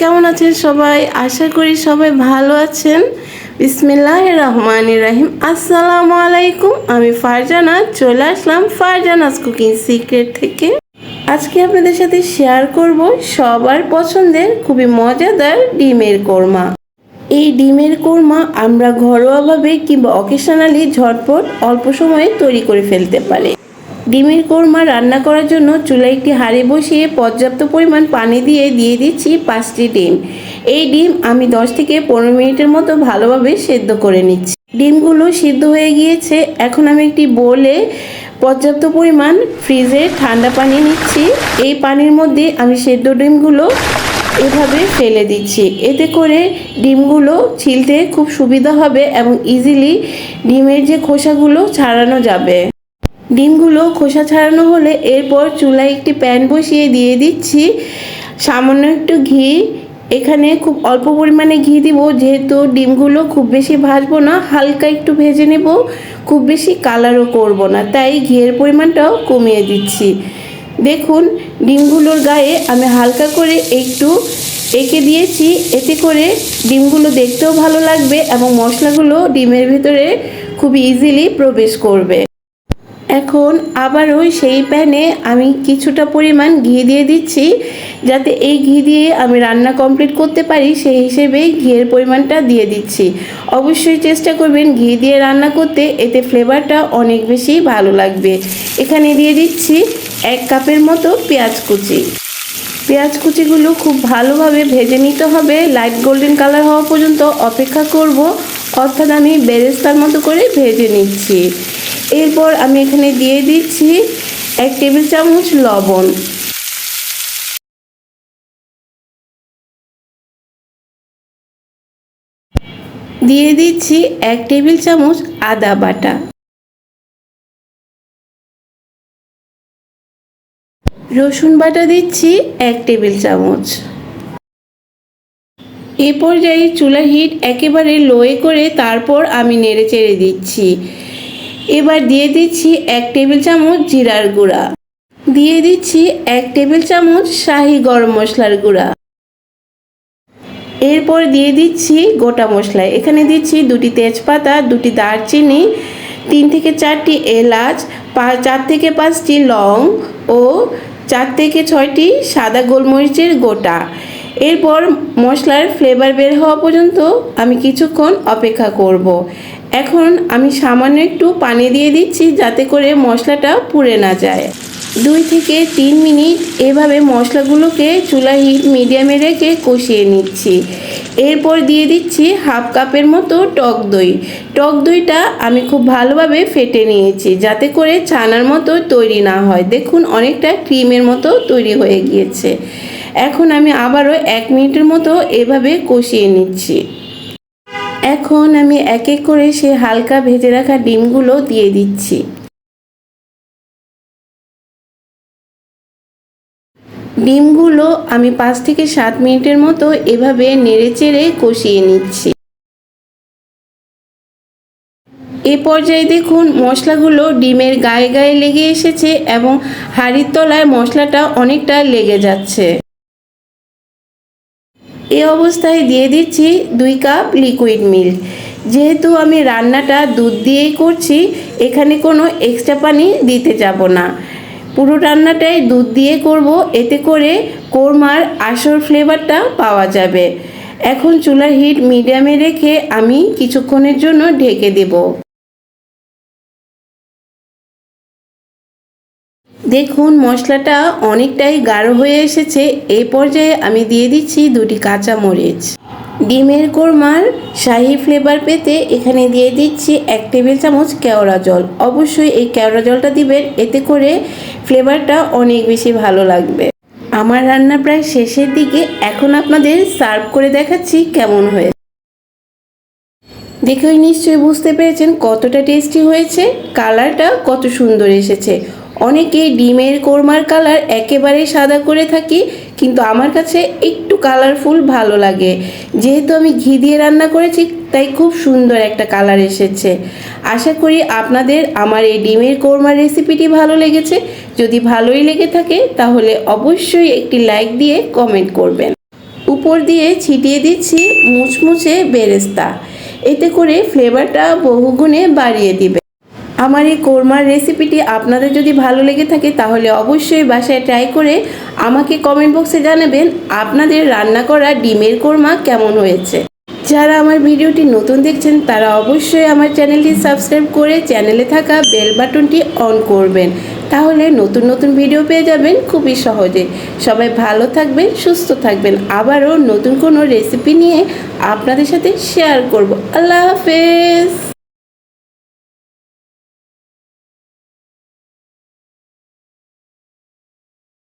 কেমন আছেন সবাই? আশা করি সবাই ভালো আছেন। বিসমিল্লাহ রহমান রাহিম। আসসালামু আলাইকুম। আমি ফারজানা। চলে আসলাম ফারজানাস কুকিং সিক্রেট থেকে। আজকে আপনাদের সাথে শেয়ার করব সবার পছন্দের খুবই মজাদার ডিমের কোরমা। এই ডিমের কোরমা আমরা ঘরোয়াভাবে কিংবা অকেশনালি ঝটপট অল্প সময়ে তৈরি করে ফেলতে পারি। ডিমের কোরমা রান্না করার জন্য চুলায় একটি হাঁড়ি বসিয়ে পর্যাপ্ত পরিমাণ পানি দিয়ে দিয়ে দিচ্ছি পাঁচটি ডিম। এই ডিম আমি দশ থেকে পনেরো মিনিটের মতো ভালোভাবে সেদ্ধ করে নিচ্ছি। ডিমগুলো সিদ্ধ হয়ে গিয়েছে। এখন আমি একটি বোলে পর্যাপ্ত পরিমাণ ফ্রিজে ঠান্ডা পানি নিচ্ছি। এই পানির মধ্যে আমি সেদ্ধ ডিমগুলো এভাবে ফেলে দিচ্ছি। এতে করে ডিমগুলো ছিলতে খুব সুবিধা হবে এবং ইজিলি ডিমের যে খোসাগুলো ছাড়ানো যাবে। ডিমগুলো খোসা ছাড়ানো হলে এরপর চুলায় একটি প্যান বসিয়ে দিয়ে দিচ্ছি। সামান্য একটু ঘি। এখানে খুব অল্প পরিমাণে ঘি দিব, যেহেতু ডিমগুলো খুব বেশি ভাজবো না, হালকা একটু ভেজে নেব। খুব বেশি কালারও করব না, তাই ঘিয়ের পরিমাণটাও কমিয়ে দিচ্ছি। দেখুন, ডিমগুলোর গায়ে আমি হালকা করে একটু এঁকে দিয়েছি। এতে করে ডিমগুলো দেখতেও ভালো লাগবে এবং মশলাগুলো ডিমের ভিতরে খুব ইজিলি প্রবেশ করবে। এখন আবারও সেই প্যানে আমি কিছুটা পরিমাণ ঘি দিয়ে দিচ্ছি, যাতে এই ঘি দিয়ে আমি রান্না কমপ্লিট করতে পারি, সেই হিসেবে ঘিয়ের পরিমাণটা দিয়ে দিচ্ছি। অবশ্যই চেষ্টা করবেন ঘি দিয়ে রান্না করতে, এতে ফ্লেভারটা অনেক বেশি ভালো লাগবে। এখানে দিয়ে দিচ্ছি এক কাপের মতো পেঁয়াজ কুচি। পেঁয়াজ কুচিগুলো খুব ভালোভাবে ভেজে নিতে হবে। লাইট গোল্ডেন কালার হওয়া পর্যন্ত অপেক্ষা করব। অর্থাৎ আমি বেরেস্তার মতো করে ভেজে নিচ্ছি। এরপর আমি এখানে দিয়ে দিচ্ছি এক টেবিল চামচ লবণ। দিয়ে দিচ্ছি এক টেবিল চামচ আদা বাটা। রসুন বাটা দিচ্ছি এক টেবিল চামচ। এ পর্যায়ে চুলা হিট একেবারে লোয়ে করে তারপর আমি নেড়ে চেড়ে দিচ্ছি। এবার দিয়ে দিচ্ছি এক টেবিল চামচ জিরার গুঁড়া। দিয়ে দিচ্ছি এক টেবিল চামচ শাহি গরম মশলার গুঁড়া। এরপর দিয়ে দিচ্ছি গোটা মশলা। এখানে দিচ্ছি দুটি তেজপাতা, দুটি দারচিনি, তিন থেকে চারটি এলাচ, পাঁচ, চার থেকে পাঁচটি লং ও চার থেকে ছয়টি সাদা গোলমরিচের গোটা। এরপর মশলার ফ্লেভার বের হওয়া পর্যন্ত আমি কিছুক্ষণ অপেক্ষা করব। এখন আমি সামান্য একটু পানি দিয়ে দিচ্ছি যাতে করে মশলাটা পুড়ে না যায়। দুই থেকে তিন মিনিট এভাবে মশলাগুলোকে চুলা হিট মিডিয়ামে রেখে কষিয়ে নিচ্ছি। এরপর দিয়ে দিচ্ছি হাফ কাপের মতো টক দই। টক দইটা আমি খুব ভালোভাবে ফেটে নিয়েছি যাতে করে ছানার মতো তৈরি না হয়। দেখুন, অনেকটা ক্রিমের মতো তৈরি হয়ে গিয়েছে। এখন আমি আবারও এক মিনিটের মতো এভাবে কষিয়ে নিচ্ছি। এখন আমি এক এক করে সে হালকা ভেজে রাখা ডিমগুলো দিয়ে দিচ্ছি। ডিমগুলো আমি পাঁচ থেকে সাত মিনিটের মতো এভাবে নেড়ে চেড়ে কষিয়ে নিচ্ছি। এ পর্যায়ে দেখুন মশলাগুলো ডিমের গায়ে গায়ে লেগে এসেছে এবং হাড়ির তলায় মশলাটা অনেকটা লেগে যাচ্ছে। এ অবস্থায় দিয়ে দিচ্ছি দুই কাপ লিকুইড মিল্ক যেহেতু আমি রান্নাটা দুধ দিয়েই করছি, এখানে কোনো এক্সট্রা পানি দিতে যাব না। পুরো রান্নাটাই দুধ দিয়ে করব, এতে করে কোরমার আসল ফ্লেভারটা পাওয়া যাবে। এখন চুলার হিট মিডিয়ামে রেখে আমি কিছুক্ষণের জন্য ঢেকে দেব। দেখুন, মশলাটা অনেকটাই গাঢ় হয়ে এসেছে। এই পর্যায়ে আমি দিয়ে দিচ্ছি দুটি কাঁচা মরিচ ডিমের কোরমার শাহি ফ্লেভার পেতে এখানে দিয়ে দিচ্ছি এক টেবিল চামচ কেওড়া জল। অবশ্যই এই কেওড়া জলটা দিবেন, এতে করে ফ্লেভারটা অনেক বেশি ভালো লাগবে। আমার রান্না প্রায় শেষের দিকে, এখন আপনাদের সার্ভ করে দেখাচ্ছি কেমন হয়েছে। দেখেই নিশ্চয়ই বুঝতে পেরেছেন কতটা টেস্টি হয়েছে কালারটা কত সুন্দর এসেছে। অনেকে ডিমের কোরমার কালার একেবারে সাদা করে থাকি কিন্তু আমার কাছে একটু কালারফুল ভালো লাগে। যেহেতু আমি ঘি দিয়ে রান্না করেছি, তাই খুব সুন্দর একটা কালার এসেছে। আশা করি আপনাদের আমার এই ডিমের কোরমার রেসিপিটি ভালো লেগেছে। যদি ভালোই লেগে থাকে, তাহলে অবশ্যই একটি লাইক দিয়ে কমেন্ট করবেন। উপর দিয়ে ছিটিয়ে দিচ্ছি মুচমুচে বেরেস্তা। এতে করে ফ্লেভারটা বহুগুণে বাড়িয়ে দিবে। আমার এই কোরমার রেসিপিটি আপনাদের যদি ভালো লেগে থাকে, তাহলে অবশ্যই বাসায় ট্রাই করে আমাকে কমেন্ট বক্সে জানাবেন আপনাদের রান্না করা ডিমের কোরমা কেমন হয়েছে। যারা আমার ভিডিওটি নতুন দেখছেন, তারা অবশ্যই আমার চ্যানেলটি সাবস্ক্রাইব করে চ্যানেলে থাকা বেল বাটনটি অন করবেন। তাহলে নতুন নতুন ভিডিও পেয়ে যাবেন খুবই সহজে। সবাই ভালো থাকবেন, সুস্থ থাকবেন। আবারও নতুন কোনো রেসিপি নিয়ে আপনাদের সাথে শেয়ার করব। আল্লাহ হাফেজ!